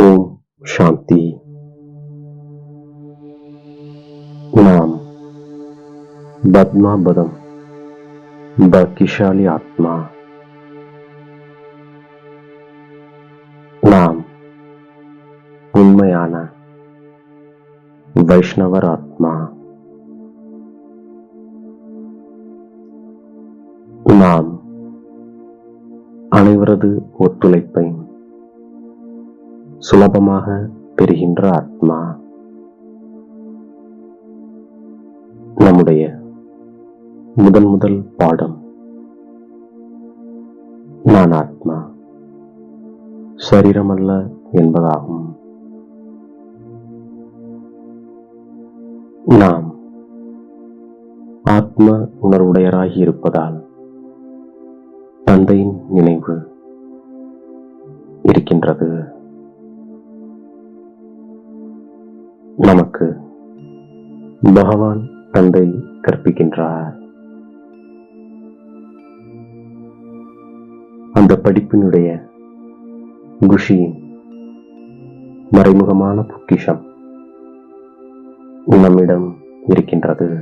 ஓம் சாந்தி. நாம் பத்மாபதம் பாக்கியசாலி ஆத்மா. நாம் உண்மையான வைஷ்ணவர் ஆத்மா. நாம் அனைவரது ஒத்துழைப்பையும் சுலபமாக பெறுகின்ற ஆத்மா. நம்முடைய முதன் முதல் பாடம் நான் ஆத்மா சரீரமல்ல என்பதாகும். நாம் ஆத்ம உணர்வுடையராகி இருப்பதால் தந்தையின் நினைவு இருக்கின்றது. நமக்கு பகவான் தந்தை கற்பிக்கின்றார். அந்த படிப்பினுடைய குஷியின் மறைமுகமான பொக்கிஷம் நம்மிடம் இருக்கின்றது.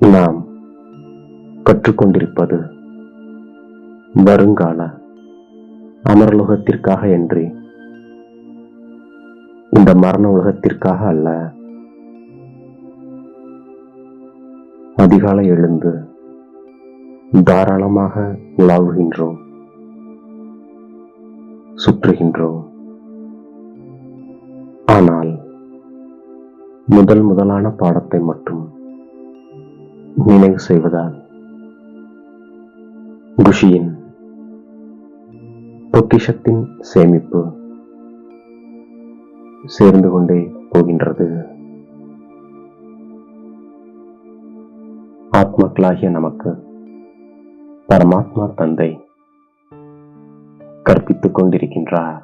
நாம் கற்றுக்கொண்டிருப்பது வருங்கால அமரலோகத்திற்காக என்று. இந்த மரண உலகத்திற்காக அல்ல. அதிகாலை எழுந்து தாராளமாக உலாவுகின்றோம் சுற்றுகின்றோம். ஆனால் முதல் முதலான பாடத்தை மட்டும் நினைவு செய்வதால் குஷியின் பொக்கிஷத்தின் சேமிப்பு சேர்ந்து கொண்டே போகின்றது. ஆத்மாக்களாகிய நமக்கு பரமாத்மா தந்தை கற்பித்துக் கொண்டிருக்கின்றார்.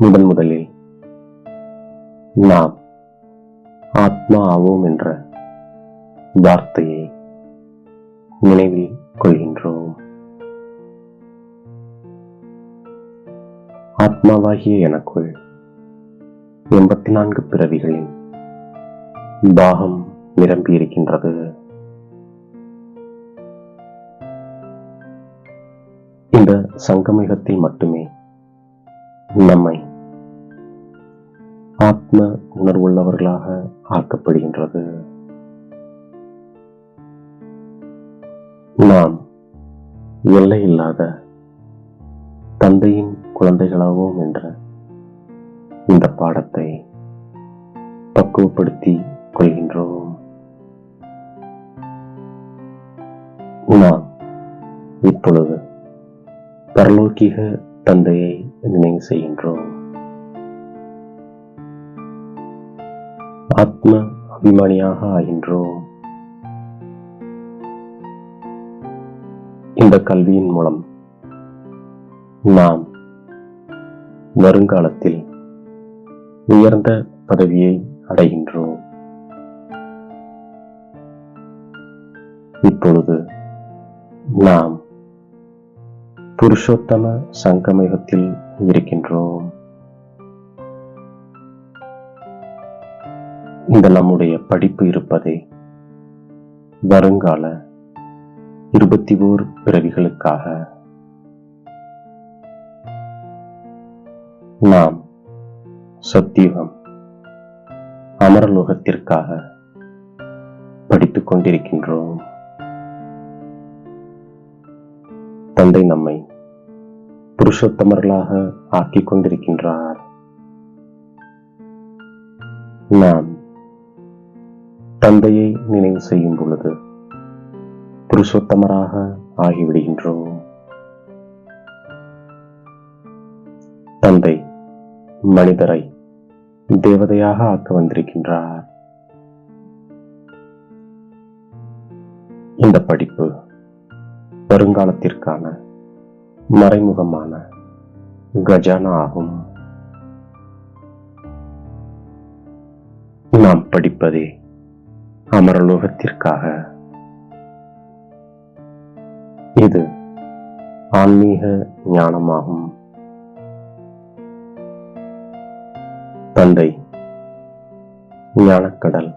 முதன் முதலில் நாம் ஆத்மா ஆவோம் என்ற வார்த்தையை நினைவில் கொள்கின்றோம். ஆத்மாவாகிய எனக்குள் எண்பத்தி நான்கு பிறவிகளின் பாகம் நிரம்பியிருக்கின்றது. இந்த சங்கமிகத்தில் மட்டுமே நம்மை ஆத்ம உணர்வுள்ளவர்களாக ஆக்கப்படுகின்றது. நாம் எல்லை இல்லாத தந்தையின் குழந்தைகளாகவும் என்ற இந்த பாடத்தை பக்குவப்படுத்தி கொள்கின்றோம். நாம் இப்பொழுது பரலோக்கிக தந்தையை நினைவு செய்கின்றோம். ஆத்ம அபிமானியாக ஆகின்றோம். இந்த கல்வியின் மூலம் நாம் வருங்காலத்தில் உயர்ந்த பதவியை அடைகின்றோம். இப்பொழுது நாம் புருஷோத்தம சங்கமயத்தில் இருக்கின்றோம். இந்த நம்முடைய படிப்பு இருப்பதே வருங்கால இருபத்தி ஓர் பிறவிகளுக்காக. நாம் சத்தியுகம் அமரலோகத்திற்காக படித்துக் கொண்டிருக்கின்றோம் தந்தை நம்மை புருஷோத்தமர்களாக ஆக்கிக் கொண்டிருக்கின்றார் நாம் தந்தையை நினைவு செய்யும் பொழுது புருஷோத்தமராக ஆகிவிடுகின்றோம். தந்தை மனிதரை தேவதையாக ஆக்க வந்திருக்கின்றார். இந்த படிப்பு வருங்காலத்திற்கான மறைமுகமான கஜானா ஆகும். நாம் படிப்பதே அமரலோகத்திற்காக இது ஆன்மீக ஞானமாகும். தந்தை ஞானக்கடல்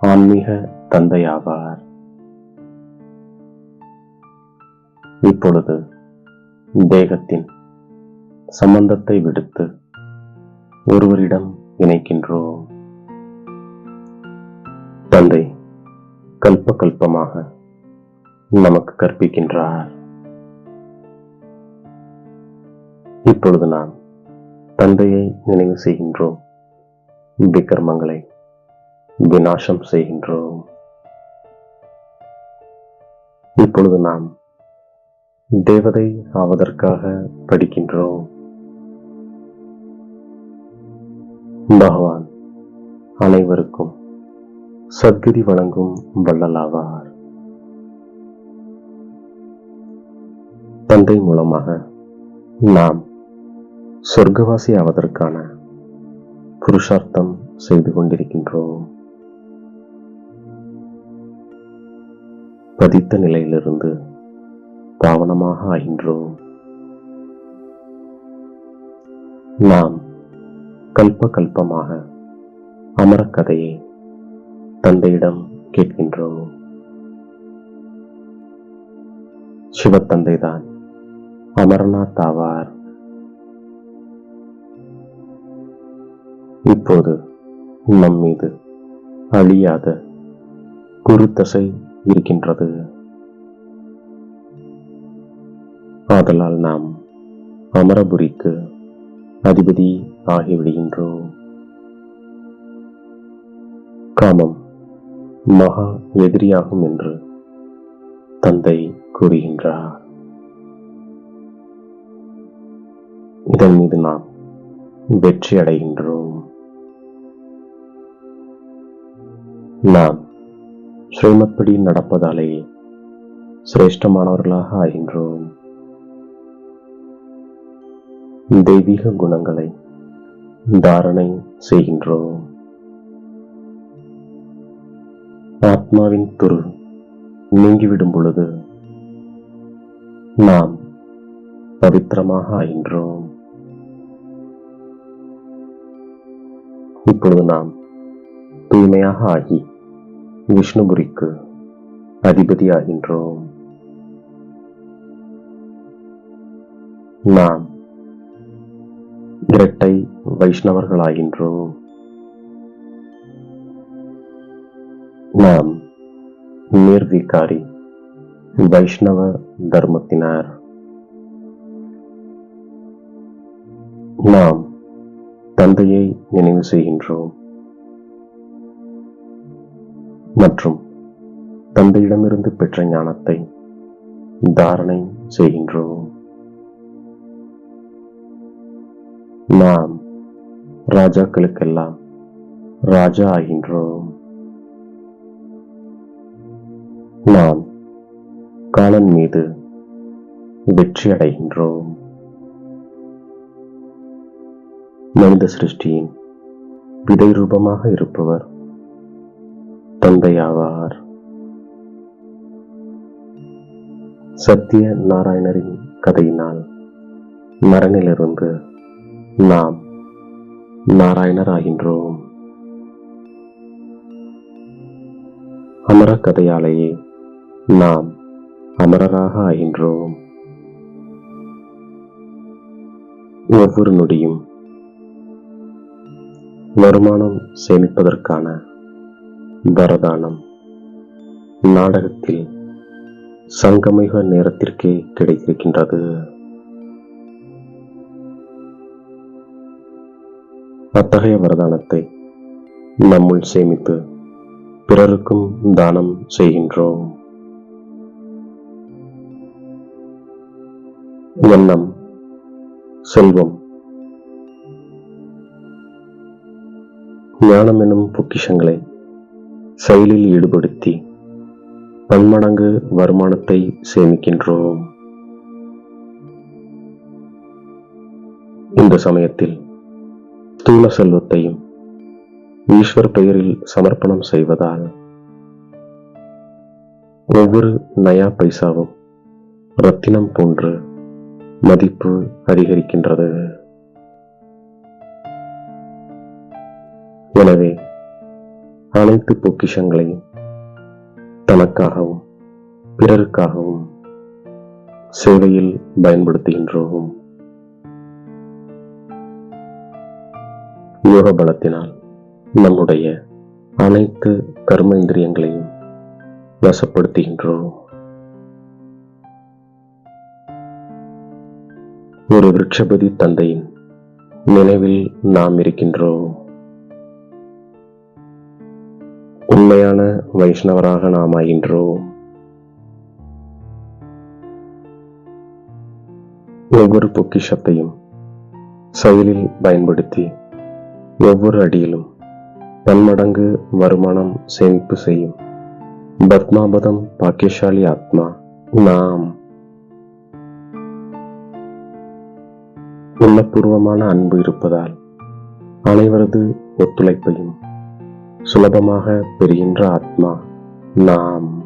ஆன்மீக தந்தையாவார். இப்பொழுது தேகத்தின் சம்பந்தத்தை விடுத்து ஒருவரிடம் இணைக்கின்றோம். தந்தை கல்ப கல்பமாக நமக்கு கற்பிக்கின்றார். இப்பொழுது நாம் தந்தையை நினைவு செய்கின்றோம். விக்கிரமங்களை விநாசம் செய்கின்றோம். இப்பொழுது நாம் தேவதை ஆவதற்காக படிக்கின்றோம். பகவான் அனைவருக்கும் சத்குதி வழங்கும் வள்ளலாவார் தந்தை மூலமாக நாம் சொர்க்கவாசி ஆவதற்கான புருஷார்த்தம் செய்து கொண்டிருக்கின்றோம். பதித்த நிலையிலிருந்து பாவனமாக ஆகின்றோம். நாம் கல்ப கல்பமாக அமரக்கதையை தந்தையிடம் கேட்கின்றோம். சிவத்தந்தைதான். அமர்நாத் ஆவார். இப்போது நம் மீது அழியாத குருத்தசை இருக்கின்றது. ஆதலால் நாம் அமரபுரிக்கு அதிபதி ஆகிவிடுகின்றோம். காமம் மகா எதிரியாகும் என்று தந்தை கூறுகின்றார். இதன் மீது நாம் வெற்றி அடைகின்றோம். நாம் ஸ்ரீமத்படி நடப்பதாலே சிரேஷ்டமானவர்களாக ஆகின்றோம். தெய்வீக குணங்களை தாரணை செய்கின்றோம். ஆத்மாவின் துரு நீங்கிவிடும் பொழுது நாம் பவித்திரமாக ஆகின்றோம். இப்பொழுது நாம் தூய்மையாக ஆகி விஷ்ணுபுரிக்கு அதிபதியாகின்றோம். நாம் இரட்டை வைஷ்ணவர்களாகின்றோம். நாம் நிர்விகாரி வைஷ்ணவ தர்மத்தினர். நாம் தந்தையை நினைவு செய்கின்றோம். மற்றும் தந்தையிடமிருந்து பெற்ற ஞானத்தை தாரணை செய்கின்றோம். நாம் ராஜாக்களுக்கெல்லாம் ராஜா ஆகின்றோம். நாம் காலன் மீது வெற்றி அடைகின்றோம். மனித சிருஷ்டியின் விதை ரூபமாக இருப்பவர் தந்தையாவார் சத்திய நாராயணரின் கதையினால் மரணிலிருந்து நாம் நாராயணர் ஆகின்றோம் அமர கதையாலேயே நாம் அமரராக ஆகின்றோம். ஒவ்வொரு நொடியும் வருமானம் சேமிப்பதற்கான வரதானம். நாடகத்தில் சங்கமிக நேரத்திற்கே கிடைத்திருக்கின்றது. அத்தகைய வரதானத்தை நம்முள் சேமித்து பிறருக்கும் தானம் செய்கின்றோம். எண்ணம் செல்வம் ஞானம் எனும் பொக்கிஷங்களை செயலில் ஈடுபடுத்தி பன்மடங்கு வருமானத்தை சேமிக்கின்றோம். இந்த சமயத்தில் ஸ்தூல செல்வத்தையும் ஈஸ்வர் பெயரில் சமர்ப்பணம் செய்வதால் ஒவ்வொரு நயா பைசாவும் ரத்தினம் போன்று மதிப்பு அதிகரிக்கின்றது. எனவே அனைத்து பொக்கிஷங்களையும் தனக்காகவும் பிறருக்காகவும் சேவையில் பயன்படுத்துகின்றோம். யோக பலத்தினால் நம்முடைய அனைத்து கர்ம இந்திரியங்களையும் வசப்படுத்துகின்றோம். ஒரு விருட்சபதி தந்தையின் நினைவில் நாம் இருக்கின்றோம். உண்மையான வைஷ்ணவராக நாம் ஆகின்றோம். ஒவ்வொரு பொக்கிஷத்தையும் செயலில் பயன்படுத்தி ஒவ்வொரு அடியிலும் பன்மடங்கு வருமானம் சேமிப்பு செய்யும் பத்மாபதம் பாக்கியசாலி ஆத்மா நாம். உள்ளபூர்வமான அன்பு இருப்பதால் அனைவரது ஒத்துழைப்பையும் சுலபமாக பெறுகின்ற ஆத்மா நாம்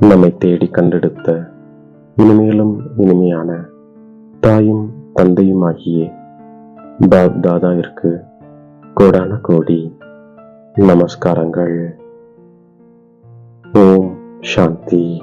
நம்மை தேடி கண்டெடுத்த இனிமேலும் இனிமையான தாயும் தந்தையும் ஆகிய பாப் தாதாவிற்கு கோடான கோடி நமஸ்காரங்கள். ஓம் சாந்தி.